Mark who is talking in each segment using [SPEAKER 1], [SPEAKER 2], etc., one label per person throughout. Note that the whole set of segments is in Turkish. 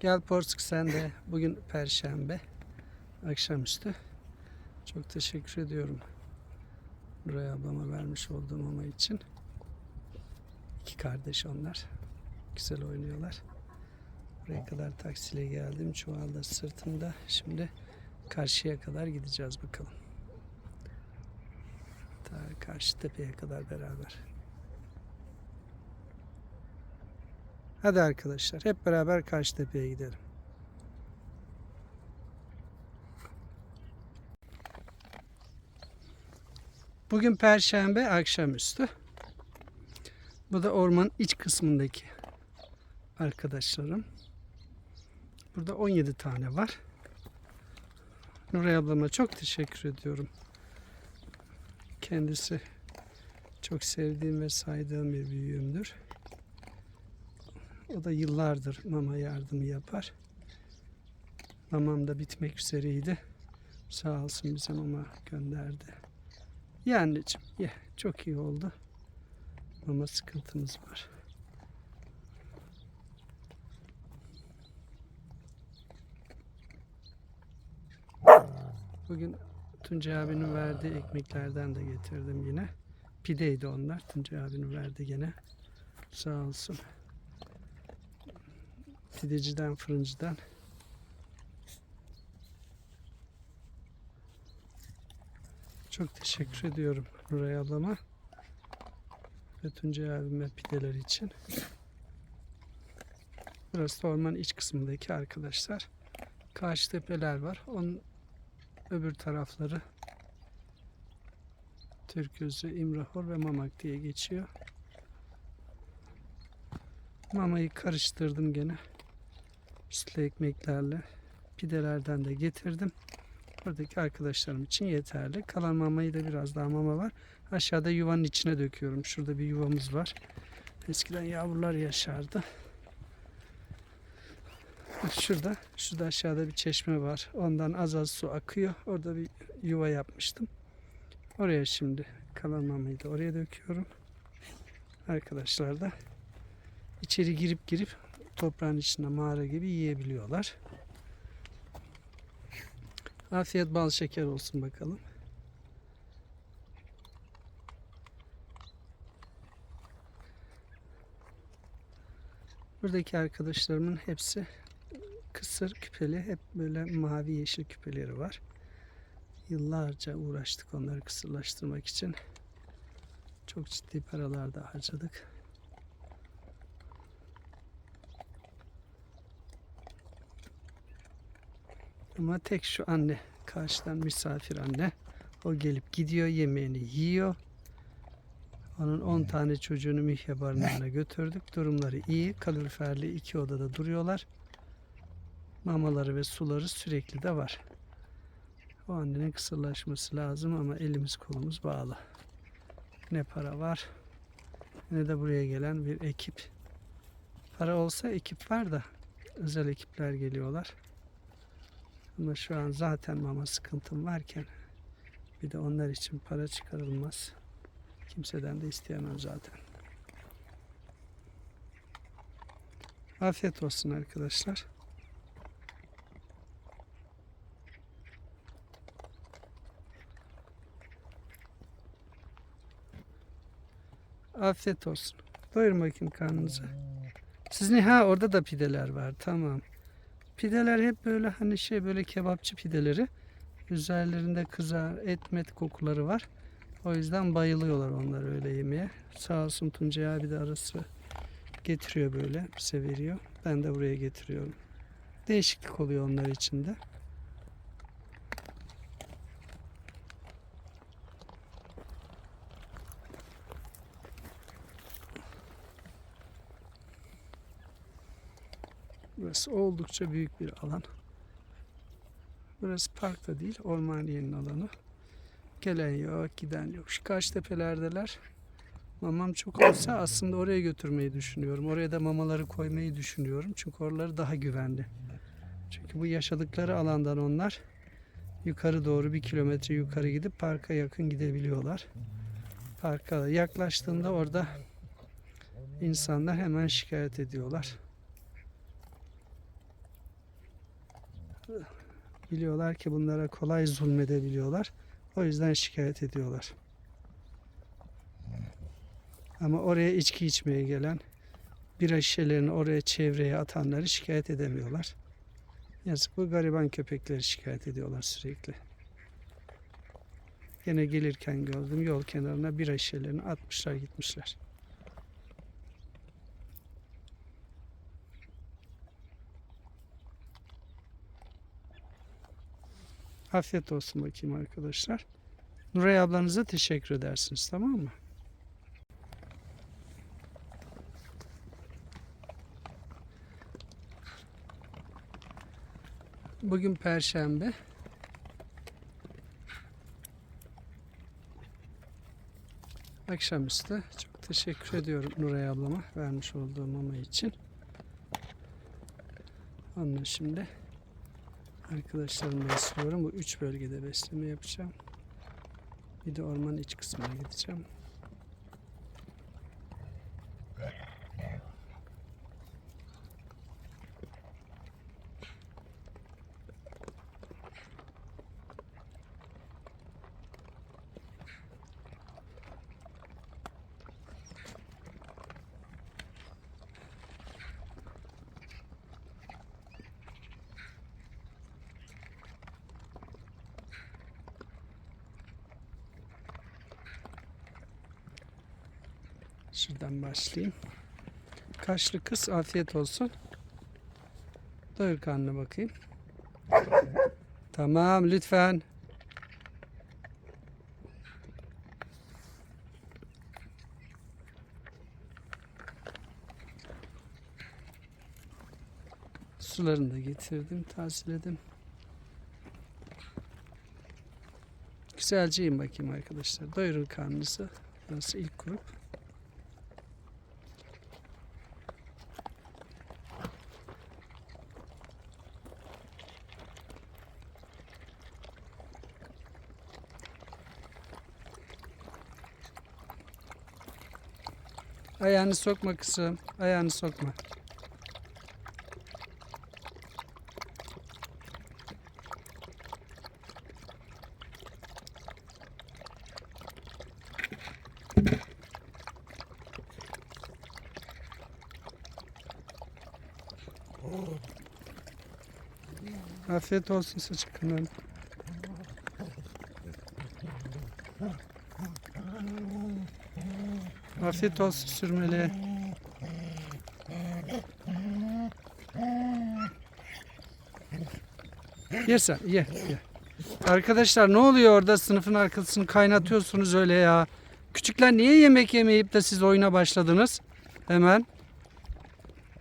[SPEAKER 1] Gel Porsuk sen de. Bugün Perşembe. Akşamüstü. Çok teşekkür ediyorum. Nuray ablama vermiş olduğum mama için. İki kardeş onlar. Güzel oynuyorlar. Buraya kadar taksiyle geldim. Çuval da sırtımda. Şimdi karşıya kadar gideceğiz bakalım. Ta karşı tepeye kadar beraber. Hadi arkadaşlar hep beraber karşı tepeye gidelim. Bugün perşembe akşamüstü. Bu da ormanın iç kısmındaki arkadaşlarım. Burada 17 tane var. Nuray ablama çok teşekkür ediyorum. Kendisi çok sevdiğim ve saydığım bir büyüğümdür. O da yıllardır mama yardımı yapar. Mamam da bitmek üzereydi. Sağ olsun bize mama gönderdi. Ye anneciğim ye. Çok iyi oldu. Mama sıkıntımız var. Bugün Tuncay abinin verdiği ekmeklerden de getirdim yine. Pideydi onlar. Tuncay abinin verdi gene. Sağ olsun. Pideciden, fırıncıdan. Çok teşekkür ediyorum Nuray ablama ve Tuncay abime pideler için. Burası da ormanın iç kısmındaki arkadaşlar. Karşı tepeler var. Onun öbür tarafları Türközü, İmrahor ve Mamak diye geçiyor. Mamayı karıştırdım gene. Sütlü ekmeklerle. Pidelerden de getirdim. Buradaki arkadaşlarım için yeterli. Kalan mamayı da biraz daha mama var. Aşağıda yuvanın içine döküyorum. Şurada bir yuvamız var. Eskiden yavrular yaşardı. Şurada, şurada aşağıda bir çeşme var. Ondan az az su akıyor. Orada bir yuva yapmıştım. Oraya şimdi kalan mamayı da oraya döküyorum. Arkadaşlar da içeri girip girip toprağın içinde mağara gibi yiyebiliyorlar. Afiyet bal şeker olsun bakalım. Buradaki arkadaşlarımın hepsi kısır küpeli. Hep böyle mavi yeşil küpeleri var. Yıllarca uğraştık onları kısırlaştırmak için. Çok ciddi paralar da harcadık. Ama tek şu anne, karşıdan misafir anne. O gelip gidiyor, yemeğini yiyor. Onun 10 tane çocuğunu Mihya barınağına götürdük. Durumları iyi. Kaloriferli iki odada duruyorlar. Mamaları ve suları sürekli de var. O annenin kısırlaşması lazım ama elimiz kolumuz bağlı. Ne para var ne de buraya gelen bir ekip. Para olsa ekip var da özel ekipler geliyorlar. Ama şu an zaten mama sıkıntım varken bir de onlar için para çıkarılmaz. Kimseden de isteyemem zaten. Afiyet olsun arkadaşlar. Afiyet olsun. Doyurun bakayım karnınızı. Sizin ha orada da pideler var. Tamam. Pideler hep böyle hani şey böyle kebapçı pideleri. Üzerlerinde kızar et met kokuları var. O yüzden bayılıyorlar onlar öyle yemeye. Sağ olsun Tuncay abi de arası getiriyor böyle bize veriyor. Ben de buraya getiriyorum. Değişiklik oluyor onlar için de. Burası oldukça büyük bir alan. Burası park da değil, ormaniyenin alanı. Gelen yok, giden yok. Şu karşı tepelerdeler. Mamam çok olsa aslında oraya götürmeyi düşünüyorum. Oraya da mamaları koymayı düşünüyorum. Çünkü oraları daha güvenli. Çünkü bu yaşadıkları alandan onlar yukarı doğru bir kilometre yukarı gidip parka yakın gidebiliyorlar. Parka yaklaştığında orada insanlar hemen şikayet ediyorlar. Biliyorlar ki bunlara kolay zulmedebiliyorlar. O yüzden şikayet ediyorlar. Ama oraya içki içmeye gelen, bira şişelerini oraya çevreye atanları şikayet edemiyorlar. Yazık bu gariban köpekleri şikayet ediyorlar sürekli. Yine gelirken gördüm yol kenarına bira şişelerini atmışlar gitmişler. Afiyet olsun bakayım arkadaşlar. Nuray ablanıza teşekkür edersiniz tamam mı? Bugün Perşembe. Akşamüstü. Çok teşekkür ediyorum Nuray ablama vermiş olduğu mama için. Onunla şimdi arkadaşlarımı besliyorum. Bu üç bölgede besleme yapacağım. Bir de ormanın iç kısmına gideceğim. Şuradan başlayayım. Kaşlı kız afiyet olsun. Doyur karnına bakayım. Tamam lütfen. Sularını da getirdim, tazeledim. Güzelce yiyin bakayım arkadaşlar. Doyurun karnınızı. Burası ilk grup. Ayağını sokma kızım. Ayağını sokma. Afiyet olsun saçı kanalı. Afiyet olsun sürmeli. Ye sen ye ye. Arkadaşlar ne oluyor orada sınıfın arkasını kaynatıyorsunuz öyle ya. Küçükler niye yemek yemeyip de siz oyuna başladınız? Hemen.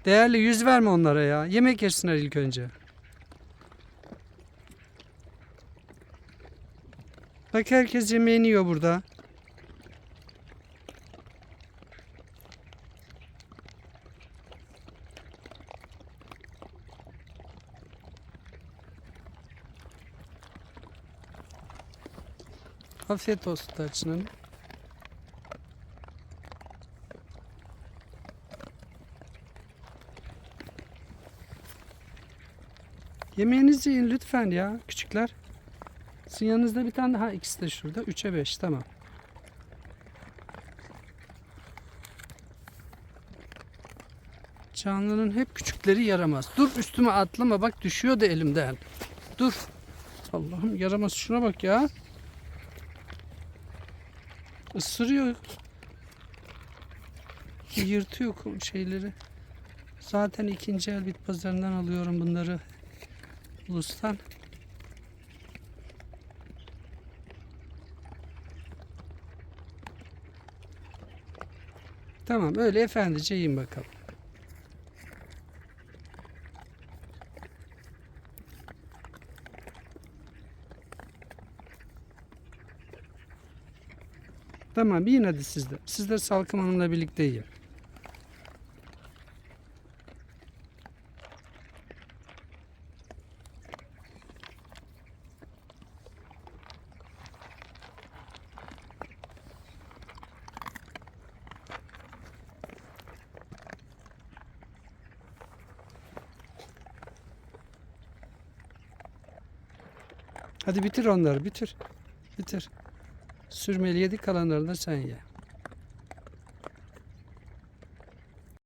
[SPEAKER 1] Değerli yüz verme onlara ya. Yemek yesinler ilk önce. Bak herkes yemeğini yiyor burada. Afiyet olsun Tarçın. Yemeğinizi yiyin lütfen ya küçükler. Sizin yanınızda bir tane daha ikisi de şurada. 3'e 5 tamam. Canlı'nın hep küçükleri yaramaz. Dur üstüme atlama bak düşüyor da elimden. Dur. Allah'ım yaramaz şuna bak ya. Isırıyor. Yırtıyor şeyleri. Zaten ikinci el bit pazarından alıyorum bunları. Ulus'tan. Tamam öyle efendice yiyin bakalım. Tamam yine hadi sizde. Sizde Salkım Hanım'la birlikte yiyin. Hadi bitir onları bitir. Bitir. Sürmeli yedik kalanlarını sen ye.